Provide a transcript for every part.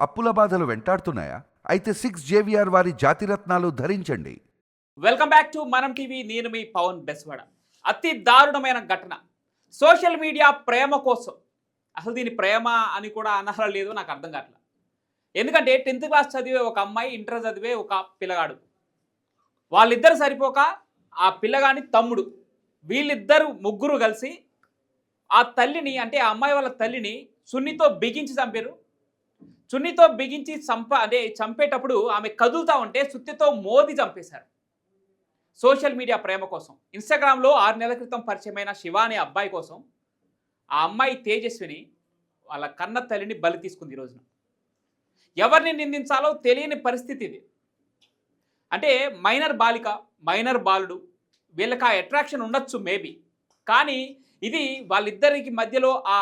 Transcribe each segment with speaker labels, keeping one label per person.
Speaker 1: అప్పుల బాధలు వెంటాడుతున్నాయా? అయితే సిక్స్ జేవిఆర్ వారి జాతిరత్నాలు ధరించండి.
Speaker 2: Welcome back to Manam TV నేను మీ పవన్ బెస్వాడ. అతి దారుణమైన ఘటన. సోషల్ మీడియా ప్రేమ కోసం. అసలు దీని ప్రేమ అని కూడా అనర్హం లేదు నాకు అర్థం కావట్లేదు ఎందుకంటే టెన్త్ క్లాస్ చదివే ఒక అమ్మాయి ఇంటర్ చదివే ఒక పిల్లగాడు. వాళ్ళిద్దరు సరిపోక ఆ పిల్లగాని తమ్ముడు. వీళ్ళిద్దరు ముగ్గురు కలిసి ఆ తల్లిని అంటే ఆ అమ్మాయి వాళ్ళ తల్లిని సున్నితో బిగించి చంపారు. చున్నీతో బిగించి చంప అదే చంపేటప్పుడు ఆమె కదులుతా ఉంటే సుత్తితో మోది చంపేశారు. సోషల్ మీడియా ప్రేమ కోసం. ఇన్స్టాగ్రామ్లో ఆరు నెలల క్రితం పరిచయమైన శివ అనే అబ్బాయి కోసం ఆ అమ్మాయి తేజస్విని వాళ్ళ కన్న తల్లిని బలి తీసుకుంది ఈ రోజున. ఎవరిని నిందించాలో తెలియని పరిస్థితి ఇది. అంటే మైనర్ బాలిక మైనర్ బాలుడు వీళ్ళకి ఆ అట్రాక్షన్ ఉండొచ్చు మేబీ. కానీ ఇది వాళ్ళిద్దరికి మధ్యలో ఆ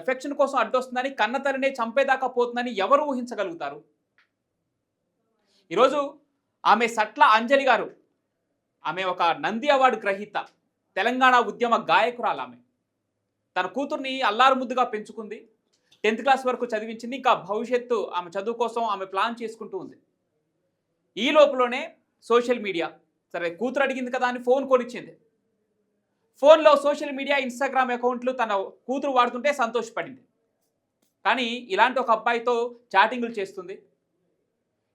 Speaker 2: ఎఫెక్షన్ కోసం అడ్డొస్తుందని కన్నతరనే చంపేదాకా పోతుందని ఎవరు ఊహించగలుగుతారు? ఈరోజు ఆమె సట్ల అంజలి గారు ఆమె ఒక నంది అవార్డు గ్రహీత తెలంగాణ ఉద్యమ గాయకురాలు ఆమె. తన కూతుర్ని అల్లారు ముద్దుగా పెంచుకుంది టెన్త్ క్లాస్ వరకు చదివించింది ఇంకా భవిష్యత్తు ఆమె చదువు కోసం ఆమె ప్లాన్ చేసుకుంటూ ఉంది. ఈ లోపలనే సోషల్ మీడియా సరే కూతురు అడిగింది కదా అని ఫోన్ కొనిచ్చింది. ఫోన్లో సోషల్ మీడియా ఇన్స్టాగ్రామ్ అకౌంట్లు తన కూతురు వాడుతుంటే సంతోషపడింది. కానీ ఇలాంటి ఒక అబ్బాయితో చాటింగులు చేస్తుంది.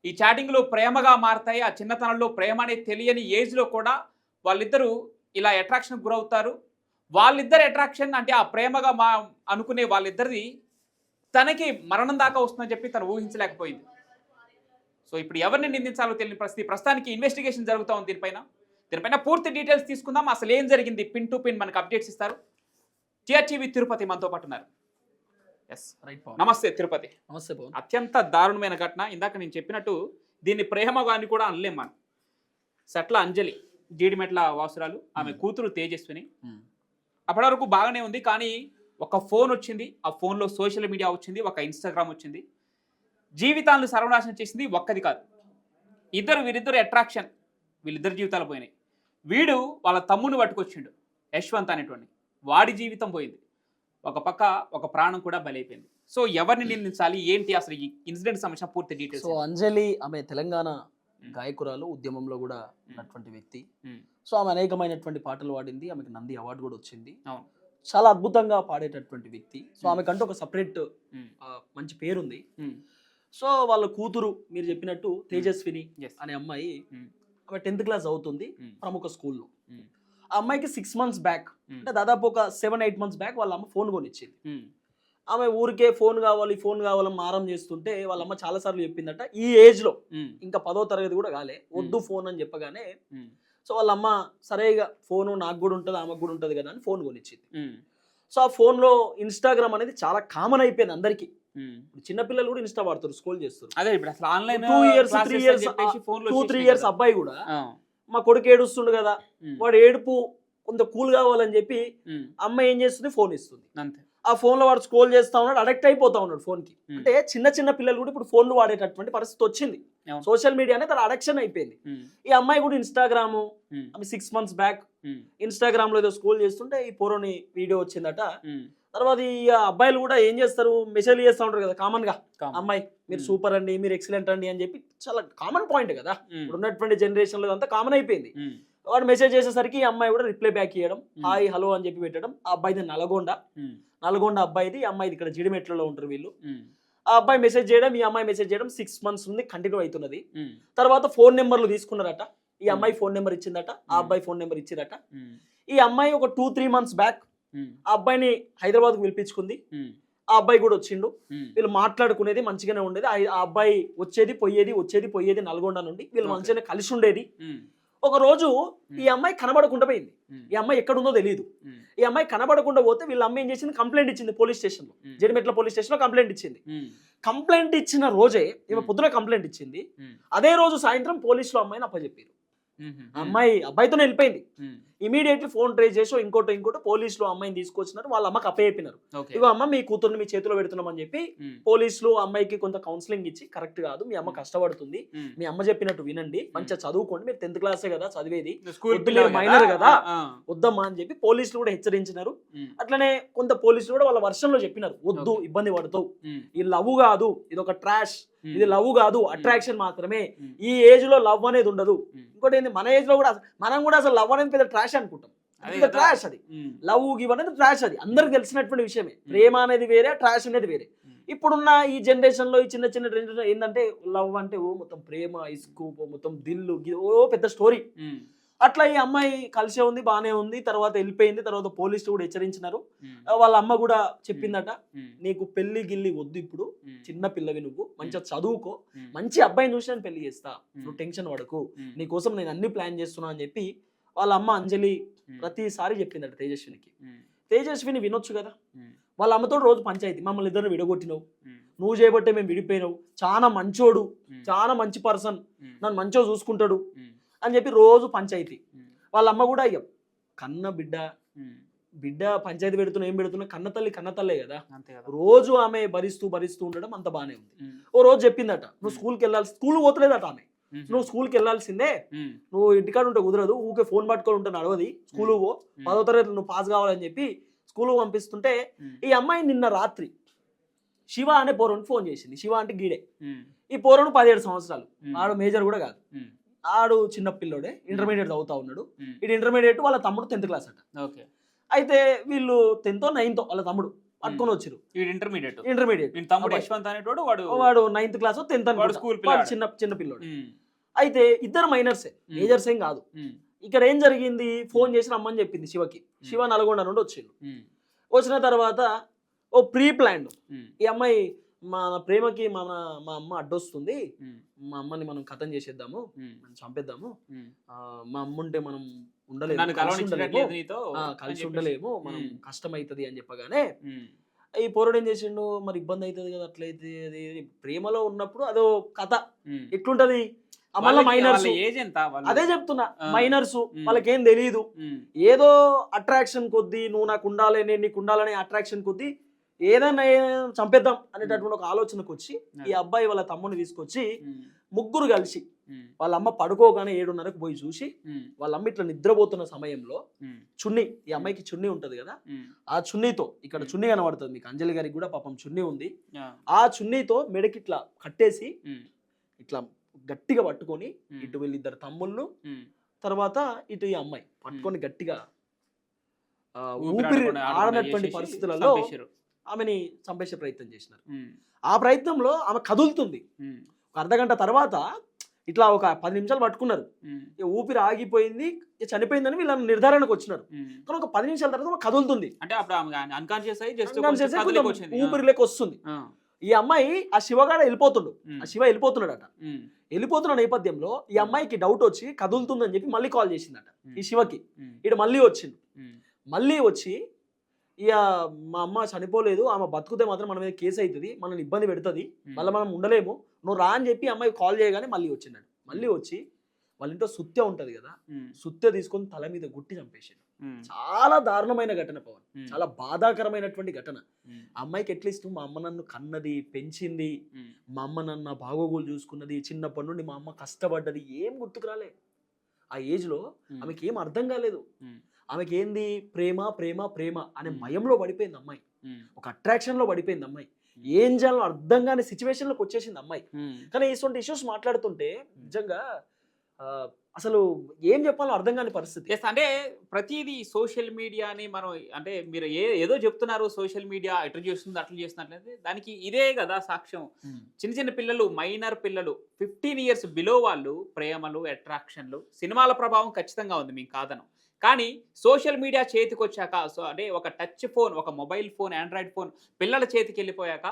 Speaker 2: ఈ చాటింగ్లు ప్రేమగా మారతాయి. ఆ చిన్నతనంలో ప్రేమ అనేది తెలియని ఏజ్లో కూడా వాళ్ళిద్దరూ ఇలా అట్రాక్షన్కి గురవుతారు. వాళ్ళిద్దరి అట్రాక్షన్ అంటే ఆ ప్రేమగా మా అనుకునే వాళ్ళిద్దరిది తనకి మరణం దాకా వస్తుందని చెప్పి తను ఊహించలేకపోయింది. సో ఇప్పుడు ఎవరిని నిందించాలో తెలియని పరిస్థితి. ప్రస్తుతానికి ఇన్వెస్టిగేషన్ జరుగుతూ ఉంది దీనిపైన. దీనిపైన పూర్తి డీటెయిల్స్ తీసుకుందాం. అసలు ఏం జరిగింది? పిన్ టు పిన్ మనకు అప్డేట్స్ ఇస్తారు. టీఆర్టీవీ తిరుపతి మనతో పాటు ఉన్నారు. ఎస్
Speaker 3: రైట్
Speaker 2: నమస్తే తిరుపతి.
Speaker 3: నమస్తే
Speaker 2: అత్యంత దారుణమైన ఘటన. ఇందాక నేను చెప్పినట్టు దీన్ని ప్రేమ అని కూడా అనలేం మనం. సట్ల అంజలి జీడిమెట్ల వాసురాలు ఆమె
Speaker 3: Hmm.
Speaker 2: కూతురు తేజస్విని.
Speaker 3: ఉమ్,
Speaker 2: అప్పటి వరకు బాగానే ఉంది కానీ ఒక ఫోన్ వచ్చింది. ఆ ఫోన్లో సోషల్ మీడియా వచ్చింది ఒక ఇన్స్టాగ్రామ్ వచ్చింది. జీవితాలను సర్వనాశనం చేసింది ఒక్కది కాదు. ఇద్దరు వీరిద్దరు అట్రాక్షన్. వీళ్ళిద్దరు జీవితాలు పోయినాయి. వీడు వాళ్ళ తమ్ముని పట్టుకొచ్చిండు యశ్వంత్ అనేటువంటి వాడి జీవితం పోయింది. ఒక పక్క ఒక ప్రాణం కూడా బలైపోయింది. సో ఎవరిని నిందించాలి? ఏంటి అసలు ఈ ఇన్సిడెంట్ సంబంధించిన పూర్తి
Speaker 3: సో
Speaker 2: డీటెయిల్స్
Speaker 3: అంజలి ఆమె తెలంగాణ గాయకురాలు ఉద్యమంలో కూడా ఉన్నటువంటి వ్యక్తి. సో ఆమె అనేకమైనటువంటి పాటలు పాడింది. ఆమెకి నంది అవార్డు కూడా వచ్చింది. చాలా అద్భుతంగా పాడేటటువంటి వ్యక్తి. సో. ఆమెకంటూ ఒక సపరేట్. మంచి పేరుంది. సో వాళ్ళ కూతురు మీరు చెప్పినట్టు తేజస్విని. అనే అమ్మాయి టెన్త్ క్లాస్ అవుతుంది. ప్రముఖ స్కూల్లో. ఆ అమ్మాయికి సిక్స్ మంత్స్ బ్యాక్. అంటే దాదాపు ఒక సెవెన్ ఎయిట్ మంత్స్ బ్యాక్ వాళ్ళ అమ్మ ఫోన్ కొనిచ్చింది. ఆమె ఊరికే ఫోన్ కావాలి ఫోన్ కావాలని మారం చేస్తుంటే వాళ్ళ అమ్మ చాలా సార్లు చెప్పిందట ఈ
Speaker 2: ఏజ్లో.
Speaker 3: ఇంకా పదో తరగతి కూడా కాలే వద్దు ఫోన్ అని చెప్పగానే. సో వాళ్ళ అమ్మ సరేగా ఫోన్ నాకు కూడా ఉంటుంది ఆమెకు కూడా ఉంటుంది కదా అని ఫోన్ కొనిచ్చింది. సో ఆ phone లో ఇన్స్టాగ్రామ్ అనేది చాలా కామన్ అయిపోయింది అందరికి. ఇప్పుడు చిన్నపిల్లలు కూడా ఇన్స్టా వాడుతారు స్కోల్ చేస్తారు.
Speaker 2: అదే ఇప్పుడు అసలు online
Speaker 3: Two years, three years, two three years అబ్బాయి కూడా మా కొడుకు ఏడుస్తుండు కదా వాడు ఏడుపు కొంత కూల్ కావాలని చెప్పి అమ్మ ఏం చేస్తుంది? ఫోన్ ఇస్తుంది.
Speaker 2: అంతే.
Speaker 3: ఆ phone లో వాడు స్క్రోల్ చేస్తా ఉన్నాడు అడక్ట్ అయిపోతా ఉన్నాడు phone కి. అంటే చిన్న చిన్న పిల్లలు కూడా ఇప్పుడు ఫోన్లు వాడేటటువంటి పరిస్థితి వచ్చింది. సోషల్ మీడియా అనేది తన అడక్షన్ అయిపోయింది. ఈ అమ్మాయి కూడా ఇన్స్టాగ్రామ్ సిక్స్ మంత్స్ బ్యాక్. ఇన్స్టాగ్రామ్లో ఏదో స్క్రోల్ చేస్తుంటే ఈ పోరోని వీడియో వచ్చిందట. తర్వాత ఈ అబ్బాయిలు కూడా ఏం చేస్తారు మెసేజ్ చేస్తూ ఉంటారు కదా
Speaker 2: కామన్గా.
Speaker 3: అమ్మాయి మీరు. సూపర్ అండి మీరు ఎక్సలెంట్ అండి అని చెప్పి చాలా కామన్ పాయింట్ కదా
Speaker 2: ఉమ్.
Speaker 3: ఇప్పుడు ఉన్నటువంటి జనరేషన్లో అంతా కామన్ అయిపోయింది
Speaker 2: ఉమ్.
Speaker 3: వాడు మెసేజ్ చేసేసరికి ఈ అమ్మాయి కూడా రిప్లై బ్యాక్ ఇవ్వడం
Speaker 2: ఉమ్.
Speaker 3: హాయ్ హలో అని చెప్పి పెట్టడం ఆ అబ్బాయిది నల్గొండ. నల్గొండ అబ్బాయిది ఈ అమ్మాయిది ఇక్కడ జిడిమెట్లలో ఉంటారు వీళ్ళు. ఆ అబ్బాయి మెసేజ్ చేయడం ఈ అమ్మాయి మెసేజ్ చేయడం సిక్స్ మంత్స్ నుండి కంటిన్యూ అవుతున్నది. తర్వాత ఫోన్ నెంబర్లు తీసుకున్నారట ఈ
Speaker 2: Hmm.
Speaker 3: అమ్మాయి ఫోన్ నెంబర్ ఇచ్చిందట ఆ
Speaker 2: Hmm.
Speaker 3: అబ్బాయి ఫోన్ నెంబర్ ఇచ్చిరట
Speaker 2: ఉమ్.
Speaker 3: ఈ అమ్మాయి ఒక టూ త్రీ మంత్స్ బ్యాక్. ఆ అబ్బాయిని హైదరాబాద్కు పిలిపించుకుంది. ఆ అబ్బాయి కూడా వచ్చిండు. వీళ్ళు మాట్లాడుకునేది మంచిగానే ఉండేది ఆ అబ్బాయి వచ్చేది పోయేది వచ్చేది పోయేది నల్గొండ నుండి వీళ్ళు. మంచిగానే కలిసి ఉండేది. ఒక రోజు ఈ అమ్మాయి కనబడకుండా పోయింది. ఈ అమ్మాయి ఎక్కడుందో తెలియదు. ఈ అమ్మాయి కనబడకుండా పోతే వీళ్ళ అమ్మ ఏం చేసింది కంప్లైంట్ ఇచ్చింది పోలీస్
Speaker 2: స్టేషన్లో.
Speaker 3: జడిమెట్ల పోలీస్ స్టేషన్లో కంప్లైంట్ ఇచ్చింది. కంప్లైంట్ ఇచ్చిన రోజే ఈమె. పొద్దున కంప్లైంట్ ఇచ్చింది. అదే రోజు సాయంత్రం పోలీసులు అమ్మాయిని అప్పచెప్పారు అమ్మాయి అబ్బాయితోనే వెళ్ళిపోయింది. ఇమీడియట్లీ ఫోన్ ట్రేస్ చేసి ఇంకోటి ఇంకోటి పోలీసులు అమ్మాయిని తీసుకొచ్చినారు. వాళ్ళ అమ్మకి అప్పయ్యినారు
Speaker 2: ఓకే.
Speaker 3: ఇగో అమ్మ మీ కూతుర్ని మీ చేతిలో పెడుతున్నామని చెప్పి
Speaker 2: మ్మ్.
Speaker 3: పోలీసులు అమ్మాయికి కొంత కౌన్సిలింగ్ ఇచ్చి కరెక్ట్ కాదు మీ అమ్మ కష్టపడుతుంది. మీ అమ్మ చెప్పినట్టు వినండి. మంచిగా చదువుకోండి. మీరు టెన్త్ క్లాసే కదా చదివేది. మైనర్ కదా. వద్దమ్మా అని చెప్పి పోలీసులు కూడా హెచ్చరించినారు. అట్లనే కొంత పోలీసులు కూడా వాళ్ళ వర్షంలో చెప్పినారు. వద్దు. ఇబ్బంది పడతావు. ఇది లవ్ కాదు. ఇది ఒక ట్రాష్. ఇది లవ్ కాదు అట్రాక్షన్ మాత్రమే
Speaker 2: మ్మ్.
Speaker 3: ఈ ఏజ్లో లవ్ అనేది ఉండదు. ఇంకోటి ఏంది మన ఏజ్లో కూడా మనం కూడా అసలు లవ్ అనేది పెద్ద ట్రాష్ అనుకుంటాం. ట్రాష్ అది. లవ్ గివ్ అనేది ట్రాష్ అది అందరికి తెలిసినటువంటి విషయమే ప్రేమ అనేది వేరే ట్రాష్ అనేది వేరే. ఇప్పుడున్న ఈ జనరేషన్లో ఈ చిన్న చిన్న జనరేషన్ ఏంటంటే లవ్ అంటే ఓ మొత్తం ప్రేమ ఇసుకు మొత్తం దిల్లు ఓ పెద్ద స్టోరీ. అట్లా ఈ అమ్మాయి కలిసే ఉంది బానే ఉంది తర్వాత వెళ్ళిపోయింది తర్వాత పోలీసులు కూడా హెచ్చరించినారు వాళ్ళ అమ్మ కూడా చెప్పిందట. నీకు పెళ్ళి గిల్లి వద్దు ఇప్పుడు. చిన్న పిల్లవి నువ్వు మంచిగా చదువుకో. మంచి అబ్బాయిని చూసి నేను పెళ్ళి చేస్తా నువ్వు. టెన్షన్ పడకు. నీ కోసం నేను అన్ని ప్లాన్ చేస్తున్నా అని చెప్పి వాళ్ళ అమ్మ అంజలి. ప్రతిసారి చెప్పిందట తేజస్వినికి. తేజస్విని వినొచ్చు కదా. వాళ్ళ అమ్మతో రోజు పంచాయతీ మమ్మల్ని ఇద్దరు విడగొట్టినావు. నువ్వు చేయబట్టే మేము విడిపోయినావు చాలా మంచోడు. చాలా మంచి పర్సన్. నన్ను మంచిగా చూసుకుంటాడు. అని చెప్పి రోజు పంచాయతీ. వాళ్ళ అమ్మ కూడా అయ్యాం కన్న బిడ్డ. బిడ్డ పంచాయతీ పెడుతున్నా ఏం పెడుతున్నా కన్న తల్లి కన్న తల్లే కదా రోజు ఆమె భరిస్తూ భరిస్తూ ఉండడం అంత బానే ఉంది. ఓ రోజు చెప్పిందట నువ్వు స్కూల్కి వెళ్ళాలి స్కూల్ పోతలేదట ఆమె. నువ్వు స్కూల్కి వెళ్ళాల్సిందే. నువ్వు ఇంటికాడ ఉంటే కుదరదు ఊకే ఫోన్ పట్టుకొని ఉంటే నడవది స్కూల్ పో. పదో తరగతి నువ్వు పాస్ కావాలని చెప్పి స్కూల్ పంపిస్తుంటే. ఈ అమ్మాయి నిన్న రాత్రి శివ అనే పోరని ఫోన్ చేసింది శివ అంటే గీడే. ఈ పోరను పదిహేడు సంవత్సరాలు. ఆడు మేజర్ కూడా కాదు. ఆడు చిన్న పిల్లోడే ఇంటర్మీడియట్ చదువుతా ఉన్నాడు. ఇటు ఇంటర్మీడియట్ వాళ్ళ తమ్ముడు టెన్త్ క్లాస్ అట
Speaker 2: ఓకే
Speaker 3: అయితే వీళ్ళు టెన్త్ నైన్త్ వాళ్ళ తమ్ముడు పట్టుకొని వచ్చిరు
Speaker 2: వీడు ఇంటర్మీడియట్
Speaker 3: ఇంటర్మీడియట్
Speaker 2: తమ్ముడు. యశ్వంత్ అనేటోడు వాడు
Speaker 3: వాడు నైన్త్ క్లాస్ టెన్త్
Speaker 2: పిల్లాడు.
Speaker 3: చిన్న చిన్న పిల్లోడు. అయితే ఇద్దరు మైనర్సే. మేజర్స్ ఏం కాదు. ఇక్కడ ఏం జరిగింది ఫోన్ చేసి రమ్మని చెప్పింది శివకి శివ నల్గొండ నుండి వచ్చిండు. వచ్చిన తర్వాత ఓ ప్రీ ప్లాన్డ్
Speaker 2: మ్మ్.
Speaker 3: ఈ అమ్మాయి మా ప్రేమకి మన మా అమ్మ అడ్డొస్తుంది. మా అమ్మని మనం కథం చేసేద్దాము. మనం చంపేద్దాము మా అమ్మ ఉంటే మనం ఉండలేము కలిసి ఉండలేము. మనం
Speaker 2: మ్మ్.
Speaker 3: కష్టమైతది అని చెప్పగానే. ఈ పోరడు ఏం చేసిండు మరి ఇబ్బంది అవుతుంది కదా అట్లయితే అది ప్రేమలో ఉన్నప్పుడు అదో కథ. ఎట్లుంటది మళ్ళా మైనర్స్? అదే చెప్తున్నా. మైనర్స్. వాళ్ళకేం తెలియదు. ఏదో అట్రాక్షన్ కొద్దీ నువ్వు నాకు ఉండాలి నేను నీకు ఉండాలనే అట్రాక్షన్ కొద్దీ ఏదైనా చంపేద్దాం అనేటటువంటి ఒక ఆలోచనకు వచ్చి ఈ అబ్బాయి వాళ్ళ తమ్ముని తీసుకొచ్చి. ముగ్గురు కలిసి. వాళ్ళ అమ్మ పడుకోగానే ఏడున్నరకు పోయి చూసి. వాళ్ళ అమ్మ ఇట్లా నిద్రపోతున్న సమయంలో. చున్నీ ఈ అమ్మాయికి చున్నీ ఉంటది కదా. ఆ చున్నీతో ఇక్కడ. చున్నీ కనబడుతుంది మీకు అంజలి గారికి కూడా పాపం చున్నీ ఉంది. ఆ చున్నీతో మెడకి ఇట్లా కట్టేసి. ఇట్లా గట్టిగా పట్టుకొని. ఇటు వీళ్ళిద్దరు తమ్ముళ్ళు
Speaker 2: మ్మ్.
Speaker 3: తర్వాత ఇటు ఈ అమ్మాయి పట్టుకొని గట్టిగా
Speaker 2: ఊపిరి
Speaker 3: ఆడనటువంటి పరిస్థితులలో. ఆమెని చంపేసే ప్రయత్నం చేసినారు. ఆ ప్రయత్నంలో ఆమె కదులుతుంది. ఒక అర్ధ గంట తర్వాత ఇట్లా ఒక పది నిమిషాలు పట్టుకున్నారు ఊపిరి ఆగిపోయింది చనిపోయిందని వీళ్ళని నిర్ధారణకు వచ్చినారు. కానీ ఒక పది నిమిషాల తర్వాత కదులుతుంది
Speaker 2: అంటే అప్పుడు అన్కాన్షియస్
Speaker 3: అయి
Speaker 2: వచ్చింది
Speaker 3: ఊపిరి లేక వస్తుంది. ఈ అమ్మాయి ఆ శివగాడ వెళ్ళిపోతుండు. ఆ శివ వెళ్ళిపోతున్నాడట. వెళ్ళిపోతున్న నేపథ్యంలో ఈ అమ్మాయికి డౌట్ వచ్చి కదులుతుందని చెప్పి మళ్ళీ కాల్ చేసిందట. ఈ శివకి. ఇటు మళ్ళీ వచ్చిండు
Speaker 2: మ్మ్.
Speaker 3: మళ్ళీ వచ్చి ఇక మా అమ్మ చనిపోలేదు ఆమె బతుకుతే మాత్రం మన మీద కేసు అవుతుంది మనల్ని ఇబ్బంది పెడుతుంది. మళ్ళీ మనం ఉండలేము నువ్వు రా అని చెప్పి అమ్మాయి కాల్ చేయగానే మళ్ళీ వచ్చిండాడు మళ్ళీ వచ్చి వాళ్ళ ఇంట్లో సుత్తే ఉంటది కదా. సుత్తె తీసుకొని తల మీద గుట్టి చంపేసాడు. చాలా దారుణమైన ఘటన పవన్. చాలా బాధాకరమైనటువంటి ఘటన అమ్మాయికి అట్లీస్ట్ మా అమ్మ నన్ను కన్నది పెంచింది. మా అమ్మ నన్ను బాగోగులు చూసుకున్నది చిన్నప్పటి నుండి మా అమ్మ కష్టపడ్డది ఏం గుర్తుకు రాలే ఆ ఏజ్లో. ఆమెకి ఏం అర్థం కాలేదు. ఆమెకి ఏంది ప్రేమ ప్రేమ ప్రేమ అనే. మయంలో పడిపోయింది అమ్మాయి
Speaker 2: మ్మ్.
Speaker 3: ఒక అట్రాక్షన్లో పడిపోయింది అమ్మాయి ఏం చేయాలో అర్థం కాని సిచ్యువేషన్లోకి వచ్చేసింది అమ్మాయి
Speaker 2: మ్మ్.
Speaker 3: కానీ ఇటువంటి ఇష్యూస్ మాట్లాడుతుంటే నిజంగా అసలు ఏం చెప్పాలో అర్థం కాని పరిస్థితి.
Speaker 2: అంటే ప్రతిదీ సోషల్ మీడియాని మనం అంటే మీరు ఏ ఏదో చెప్తున్నారు సోషల్ మీడియా ఎట్లా చేస్తుంది అట్లా చేస్తున్నట్లయితే దానికి ఇదే కదా సాక్ష్యం. చిన్న చిన్న పిల్లలు మైనర్ పిల్లలు ఫిఫ్టీన్ ఇయర్స్ బిలో వాళ్ళు ప్రేమలు అట్రాక్షన్లు సినిమాల ప్రభావం ఖచ్చితంగా ఉంది మీకు కాదను. కానీ సోషల్ మీడియా చేతికి వచ్చాక సో అంటే ఒక టచ్ ఫోన్ ఒక మొబైల్ ఫోన్ ఆండ్రాయిడ్ ఫోన్ పిల్లల చేతికి వెళ్ళిపోయాక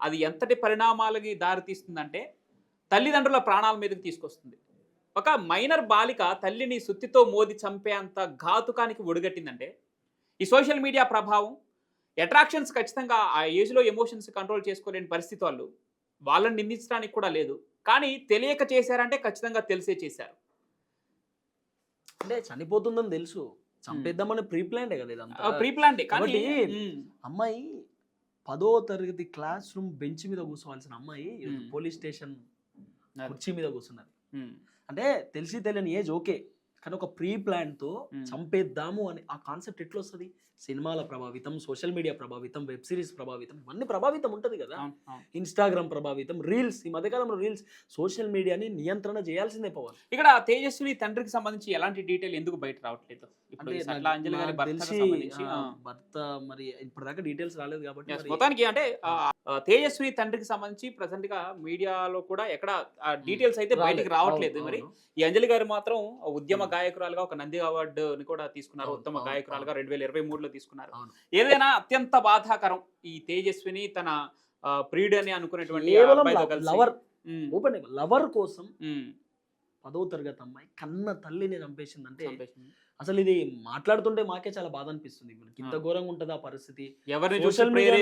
Speaker 2: అది ఎంతటి పరిణామాలకి దారితీస్తుందంటే తల్లిదండ్రుల ప్రాణాల మీదకి తీసుకొస్తుంది. ఒక మైనర్ బాలిక తల్లిని సుత్తితో మోది చంపేంత ఘాతుకానికి ఒడిగట్టిందంటే ఈ సోషల్ మీడియా ప్రభావం అట్రాక్షన్స్ ఖచ్చితంగా ఆ ఏజ్లో ఎమోషన్స్ కంట్రోల్ చేసుకోలేని పరిస్థితి వాళ్ళు. వాళ్ళని నిందించడానికి కూడా లేదు. కానీ తెలియక చేశారంటే ఖచ్చితంగా తెలిసే చేశారు.
Speaker 3: అంటే చనిపోతుందని తెలుసు. చంపేద్దామని ప్రీ ప్లాన్ కదా ఇదంతా.
Speaker 2: ప్రీ ప్లాన్
Speaker 3: కాబట్టి అమ్మాయి పదో తరగతి క్లాస్ రూమ్ బెంచ్ మీద కూర్చోవాల్సిన అమ్మాయి
Speaker 2: మ్మ్.
Speaker 3: Police station. కుర్చీ మీద కూర్చున్నది. అంటే తెలిసి తెలియని ఏజ్ ఓకే కానీ ఒక ప్రీ ప్లాన్తో
Speaker 2: మ్మ్.
Speaker 3: చంపేద్దాము అని ఆ కాన్సెప్ట్ ఎట్లా వస్తుంది సినిమాల ప్రభావితం సోషల్ మీడియా ప్రభావితం వెబ్ సిరీస్ ప్రభావితం ఇవన్నీ ప్రభావితం ఉంటుంది కదా. ఇన్స్టాగ్రామ్ ప్రభావితం రీల్స్ ఈ మధ్యకాలంలో రీల్స్ సోషల్ మీడియాని నియంత్రణ చేయాల్సిందే పవన్
Speaker 2: ఇక్కడ తేజస్విని తండ్రికి సంబంధించి ఎలాంటి డీటైల్ ఎందుకు బయట రావట్లేదు
Speaker 3: తెలిసి. భర్త మరి ఇప్పటిదాకా డీటెయిల్స్ రాలేదు కాబట్టి
Speaker 2: మొత్తానికి అంటే తేజస్వి తండ్రికి సంబంధించి ప్రజెంట్గా మీడియాలో కూడా ఎక్కడ డీటెయిల్స్ అయితే. బయటికి రావట్లేదు మరి. ఈ అంజలి గారు మాత్రం ఉద్యమ. గాయకురాలుగా ఒక నంది అవార్డుని కూడా తీసుకున్నారు ఉత్తమ గాయకురాలుగా రెండు వేల ఇరవై మూడులో తీసుకున్నారు. ఏదైనా అత్యంత బాధాకరం ఈ తేజస్విని తన ప్రియుడు అని అనుకునేటువంటి
Speaker 3: లవర్ లవర్ కోసం పదో తరగతి అమ్మాయి కన్న తల్లిని చంపేసిందంటే
Speaker 2: చంపేసింది.
Speaker 3: అసలు ఇది మాట్లాడుతుంటే మాకే చాలా బాధ అనిపిస్తుంది మనకి ఇంత. ఘోరంగా ఉంటుంది ఆ పరిస్థితి సోషల్ మీడియా?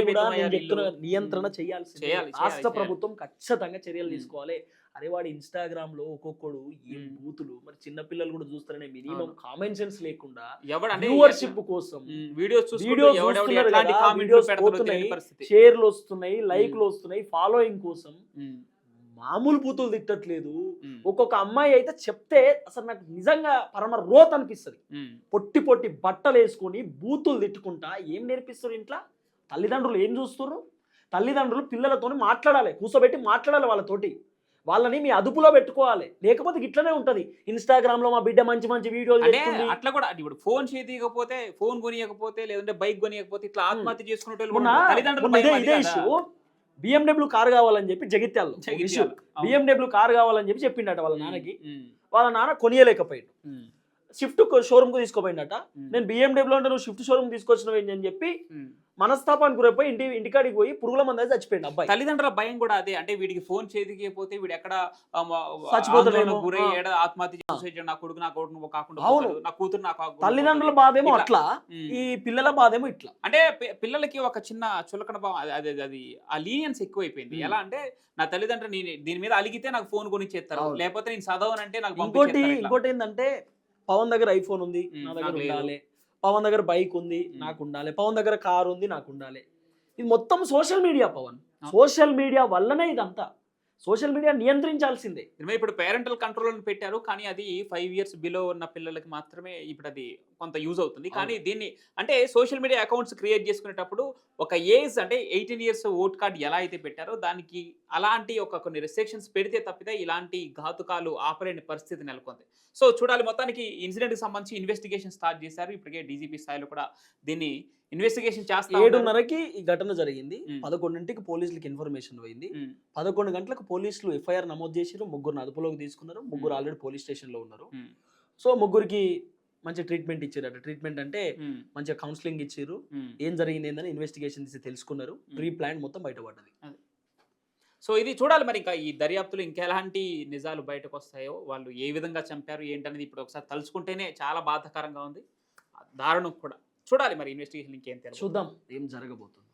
Speaker 3: నియంత్రణ చేయాల్సి
Speaker 2: చేయాలి,
Speaker 3: రాష్ట్ర. ప్రభుత్వం ఖచ్చితంగా చర్యలు. తీసుకోవాలి అరే వాడు ఇన్స్టాగ్రామ్లో ఒక్కొక్కడు ఏం
Speaker 2: ఉమ్.
Speaker 3: బూతులు మరి చిన్న పిల్లలు కూడా చూస్తారనే మినిమం. కామన్ సెన్స్ లేకుండా వ్యూవర్షిప్ కోసం
Speaker 2: వీడియోస్ పరిస్థితి
Speaker 3: షేర్లు వస్తున్నాయి లైక్లు వస్తున్నాయి ఫాలోయింగ్ కోసం మామూలు బూతులు తిట్టట్లేదు. ఒక్కొక్క అమ్మాయి అయితే చెప్తే అసలు నాకు నిజంగా పరమ రోత్ అనిపిస్తుంది. పొట్టి పొట్టి బట్టలు వేసుకొని బూతులు తిట్టుకుంటా ఏం నేర్పిస్తారు ఇంట్లో? తల్లిదండ్రులు ఏం చూస్తున్నారు తల్లిదండ్రులు పిల్లలతో మాట్లాడాలి కూర్చోబెట్టి మాట్లాడాలి వాళ్ళతోటి. వాళ్ళని మీ అదుపులో పెట్టుకోవాలి. లేకపోతే ఇట్లనే ఉంటది. ఇన్స్టాగ్రామ్లో మా బిడ్డ మంచి మంచి వీడియోలు
Speaker 2: అట్లా కూడా ఇప్పుడు ఫోన్ చేయకపోతే ఫోన్ కొనియకపోతే లేదంటే బైక్ కొనియకపోతే ఇట్లా ఆత్మహత్య చేసుకునే
Speaker 3: బిఎండబ్ల్యూ కార్ కావాలని చెప్పి జగిత్యాల. బిఎండబ్ల్యూ కార్ కావాలని చెప్పి చెప్పిండట వాళ్ళ నాన్నకి. వాళ్ళ నాన్న కొనియలేకపోయాడు. షిఫ్ట్ షోరూమ్కు తీసుకోపోయిండట
Speaker 2: ఉమ్,
Speaker 3: నేను బిఎండబ్ల్యూ అంటే నువ్వు షిఫ్ట్ షోరూమ్ తీసుకొచ్చినవి అని చెప్పి. మనస్తాపానికి గురైపోయి ఇంటి ఇంటికాడికి పోయి పురుగుల మంది అయితే చచ్చిపోయింది అబ్బాయి
Speaker 2: తల్లిదండ్రుల భయం కూడా అదే అంటే వీడికి ఫోన్ చేయకపోతే వీడు ఎక్కడ. ఆందోళనకు గురై. ఏడ ఆత్మహత్య చేసేసాడు నా కొడుకు నా కొడుకు కాకుండా
Speaker 3: అవును.
Speaker 2: నా కూతురు నాకు
Speaker 3: తల్లిదండ్రుల. బాధేమో. అట్లా. ఈ పిల్లల బాధేమో ఇట్లా
Speaker 2: అంటే పిల్లలకి ఒక చిన్న చులకన భావం అది- అది అది ఆ లీనియన్స్ ఎక్కువైపోయింది. ఎలా అంటే నా తల్లిదండ్రులు దీని మీద అలిగితే నాకు ఫోన్ కొనిచ్చేస్తారు. లేకపోతే నేను చదవనంటే నాకు
Speaker 3: ఇంకోటి. ఇంకోటి ఏంటంటే పవన్ దగ్గర ఐఫోన్ ఉంది నా దగ్గర. ఉండాలి పవన్ దగ్గర బైక్ ఉంది. నాకు ఉండాలి పవన్ దగ్గర కార్ ఉంది నాకు ఉండాలి ఇది మొత్తం social media Pavan. Social media వల్లనే ఇదంతా సోషల్ మీడియా నియంత్రించాల్సిందే
Speaker 2: ఇప్పుడు పేరెంటల్ కంట్రోల్ అని పెట్టారు కానీ అది ఫైవ్ ఇయర్స్ బిలో ఉన్న పిల్లలకి మాత్రమే ఇప్పుడు అది కొంత యూజ్ అవుతుంది. కానీ దీన్ని అంటే సోషల్ మీడియా అకౌంట్స్ క్రియేట్ చేసుకునేటప్పుడు ఒక ఏజ్ అంటే ఎయిటీన్ ఇయర్స్ ఓట్ కార్డ్ ఎలా అయితే పెట్టారో దానికి అలాంటి ఒక కొన్ని రెస్ట్రిక్షన్స్ పెడితే తప్పితే ఇలాంటి ఘాతుకాలు ఆపలేని పరిస్థితి నెలకొంది. సో చూడాలి మొత్తానికి ఇన్సిడెంట్కి సంబంధించి ఇన్వెస్టిగేషన్ స్టార్ట్ చేశారు. ఇప్పటికే డీజీపీ స్థాయిలో కూడా దీన్ని ఇన్వెస్టిగేషన్ చేస్తా ఉన్నారు.
Speaker 3: ఏడున్నరకి ఈ ఘటన జరిగింది. పదకొండింటికి పోలీసులకు ఇన్ఫర్మేషన్ పోయింది. పదకొండు గంటలకు పోలీసులు ఎఫ్ఐఆర్ నమోదు చేసారు ముగ్గురు అదుపులోకి తీసుకున్నారు. ముగ్గురు. ఆల్రెడీ పోలీస్ స్టేషన్లో ఉన్నారు సో ముగ్గురికి మంచి ట్రీట్మెంట్ ఇచ్చారట. ట్రీట్మెంట్ అంటే మంచిగా కౌన్సిలింగ్ ఇచ్చారు. ఏం జరిగింది ఏందని ఇన్వెస్టిగేషన్ తీసి తెలుసుకున్నారు. ప్రీ ప్లాన్ మొత్తం బయటపడ్డది.
Speaker 2: సో ఇది చూడాలి మరి ఇంకా ఈ దర్యాప్తులో ఇంకెలాంటి నిజాలు బయటకు వస్తాయో వాళ్ళు ఏ విధంగా చంపారు ఏంటనేది ఇప్పుడు ఒకసారి తలుచుకుంటేనే చాలా బాధాకరంగా ఉంది. దారుణం కూడా. చూడాలి మరి ఇన్వెస్టిగేషన్ ఇంకేం
Speaker 3: చూద్దాం. ఏం జరగబోతుంది.